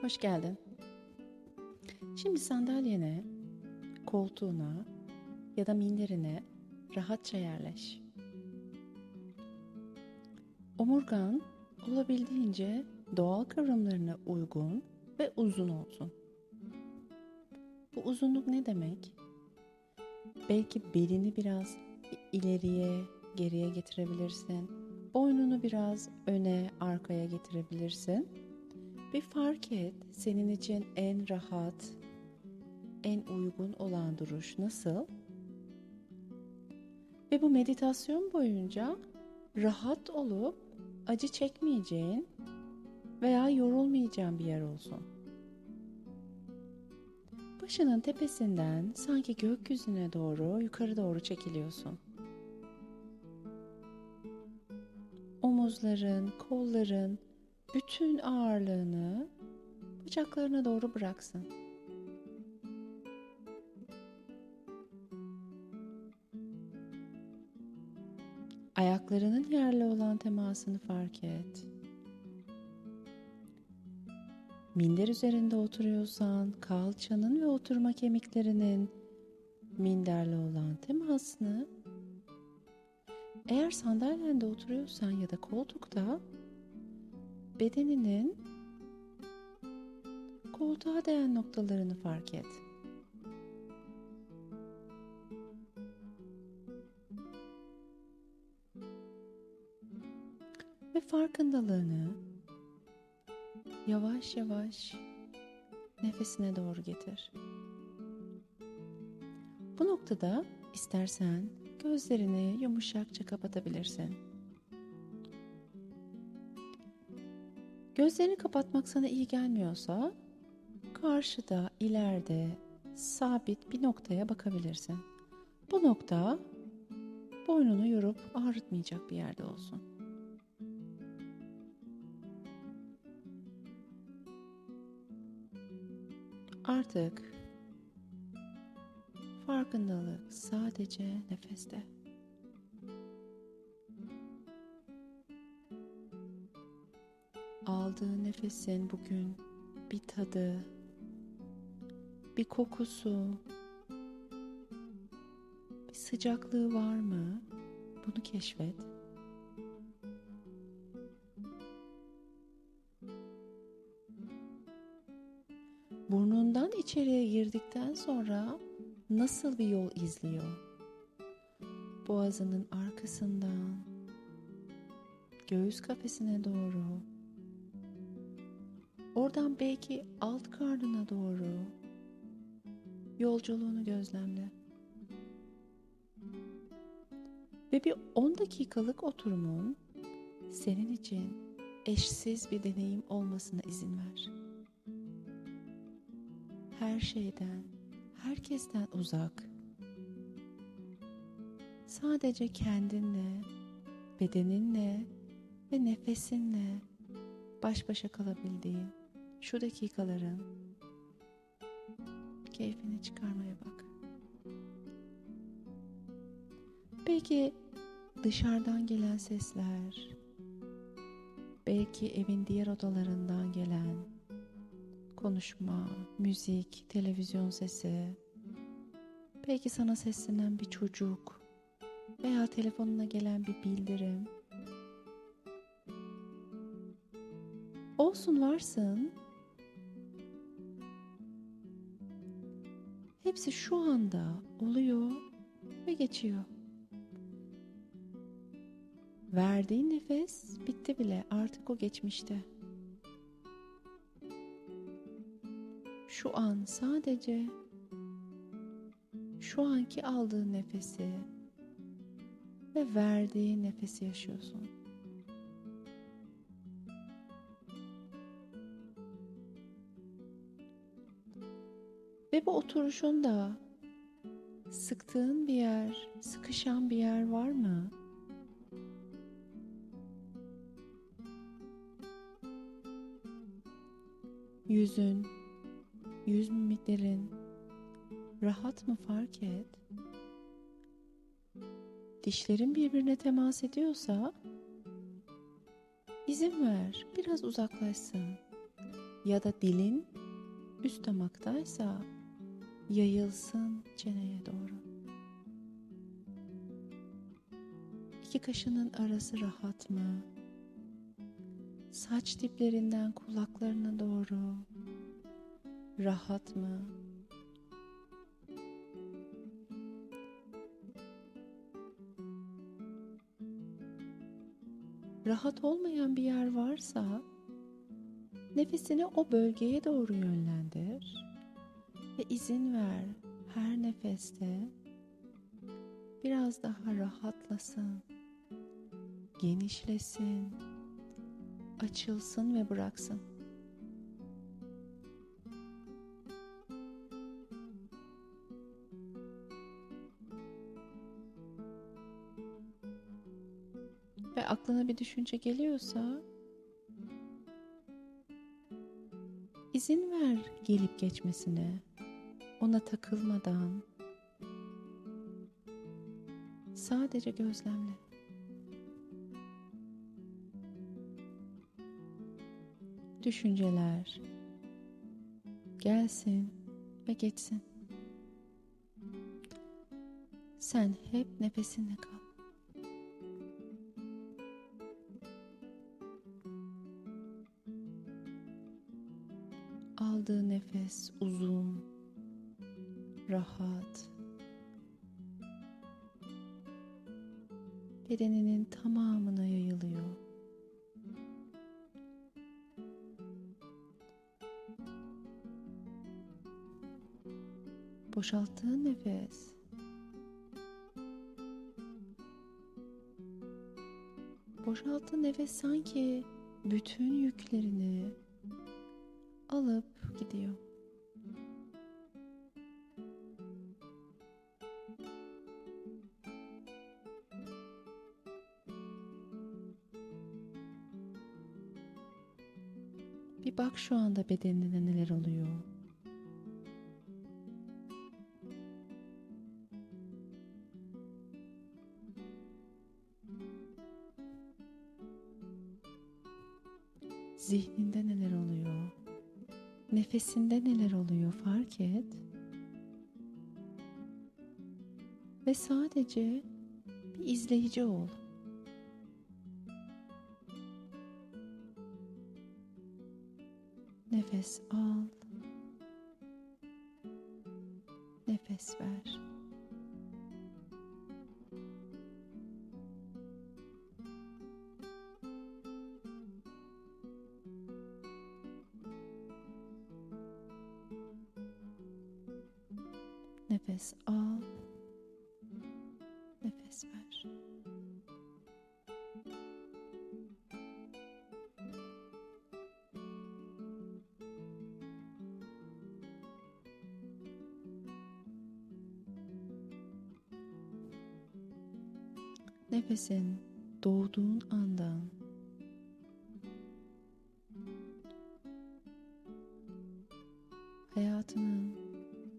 Hoş geldin. Şimdi sandalyene, koltuğuna ya da minderine rahatça yerleş. Omurgan olabildiğince doğal kıvrımlarına uygun ve uzun olsun. Bu uzunluk ne demek? Belki belini biraz ileriye, geriye getirebilirsin. Boynunu biraz öne, arkaya getirebilirsin. Bir fark et senin için en rahat, en uygun olan duruş nasıl? Ve bu meditasyon boyunca rahat olup acı çekmeyeceğin veya yorulmayacağın bir yer olsun. Başının tepesinden sanki gökyüzüne doğru yukarı doğru çekiliyorsun. Omuzların, kolların bütün ağırlığını bacaklarına doğru bıraksın. Ayaklarının yerle olan temasını fark et. Minder üzerinde oturuyorsan kalçanın ve oturma kemiklerinin minderle olan temasını eğer sandalyende oturuyorsan ya da koltukta bedeninin koltuğa değen noktalarını fark et. Ve farkındalığını yavaş yavaş nefesine doğru getir. Bu noktada istersen gözlerini yumuşakça kapatabilirsin. Gözlerini kapatmak sana iyi gelmiyorsa karşıda, ileride sabit bir noktaya bakabilirsin. Bu nokta boynunu yorup ağrıtmayacak bir yerde olsun. Artık farkındalık sadece nefeste. Aldığın nefesin bugün bir tadı, bir kokusu, bir sıcaklığı var mı? Bunu keşfet. Burnundan içeriye girdikten sonra nasıl bir yol izliyor? Boğazının arkasından göğüs kafesine doğru oradan belki alt karnına doğru yolculuğunu gözlemle. Ve bir 10 dakikalık oturumun senin için eşsiz bir deneyim olmasına izin ver. Her şeyden, herkesten uzak. Sadece kendinle, bedeninle ve nefesinle baş başa kalabildiğin şu dakikaların keyfini çıkarmaya bak. Belki dışarıdan gelen sesler, belki evin diğer odalarından gelen konuşma, müzik, televizyon sesi, belki sana seslenen bir çocuk veya telefonuna gelen bir bildirim. Olsun varsın. Hepsi şu anda oluyor ve geçiyor. Verdiğin nefes bitti bile artık o geçmişte. Şu an sadece şu anki aldığın nefesi ve verdiğin nefesi yaşıyorsun. Bu oturuşunda sıktığın bir yer, sıkışan bir yer var mı? Yüzün, yüz mimiklerin rahat mı fark et. Dişlerin birbirine temas ediyorsa izin ver biraz uzaklaşsın. ya da dilin üst damaktaysa yayılsın çeneye doğru. İki kaşının arası rahat mı? Saç diplerinden kulaklarına doğru rahat mı? Rahat olmayan bir yer varsa nefesini o bölgeye doğru yönlendir ve izin ver her nefeste biraz daha rahatlasın, genişlesin, açılsın ve bıraksın. Ve aklına bir düşünce geliyorsa izin ver gelip geçmesine. Ona takılmadan sadece gözlemle. Düşünceler gelsin ve geçsin. Sen hep nefesinle kal. Aldığı nefes uzun, rahat. Bedeninin tamamına yayılıyor. Boşalttığın nefes Boşalttığın nefes sanki bütün yüklerini alıp gidiyor. Bak şu anda bedeninde neler oluyor. Zihninde neler oluyor? Nefesinde neler oluyor fark et. Ve sadece bir izleyici ol. Nefes al. Nefes ver. Nefes al. Nefes ver. Nefesin doğduğun andan hayatının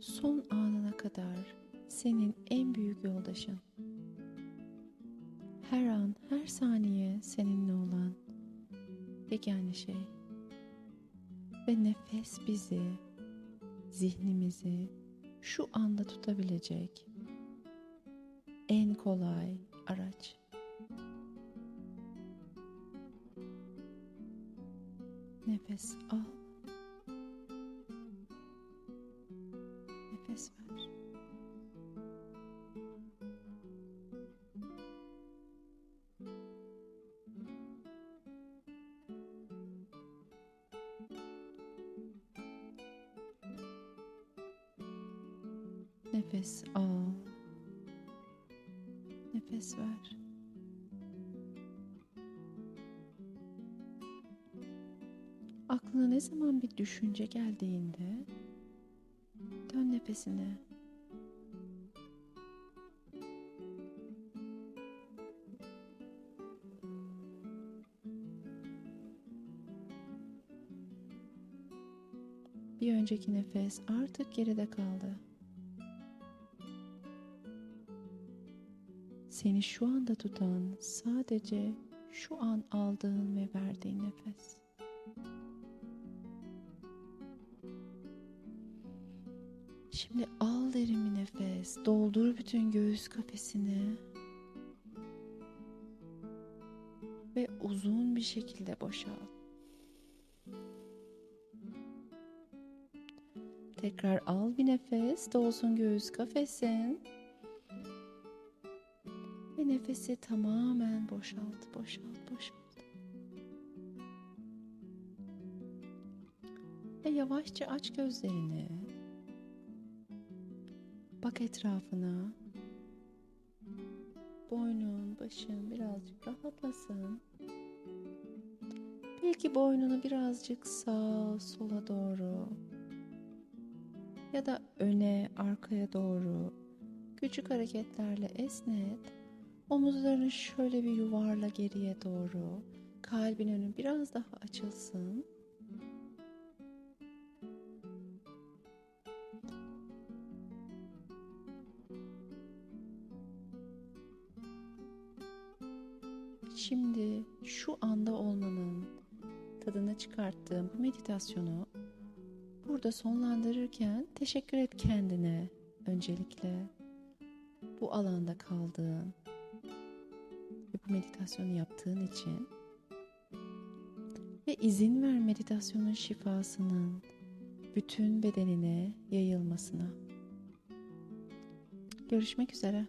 son anına kadar senin en büyük yoldaşın. Her an, her saniye seninle olan yegane şey. Ve nefes bizi, zihnimizi şu anda tutabilecek en kolay araç. Nefes al. Nefes ver. Nefes al. Nefes ver. Aklına ne zaman bir düşünce geldiğinde dön nefesine. Bir önceki nefes artık geride kaldı. Seni şu anda tutan sadece şu an aldığın ve verdiğin nefes. Şimdi al derin bir nefes. Doldur bütün göğüs kafesini. Ve uzun bir şekilde boşalt. Tekrar al bir nefes. Dolsun göğüs kafesin. Ve nefesi tamamen boşalt, boşalt, boşalt. Ve yavaşça aç gözlerini. Bak etrafına. Boynun, başın birazcık rahatlasın. Belki boynunu birazcık sağa, sola doğru ya da öne, arkaya doğru küçük hareketlerle esnet. Omuzlarını şöyle bir yuvarla geriye doğru. Kalbin önü biraz daha açılsın. Şimdi şu anda olmanın tadını çıkarttığım bu meditasyonu burada sonlandırırken teşekkür et kendine öncelikle bu alanda kaldığın ve bu meditasyonu yaptığın için ve izin ver meditasyonun şifasının bütün bedenine yayılmasına. Görüşmek üzere.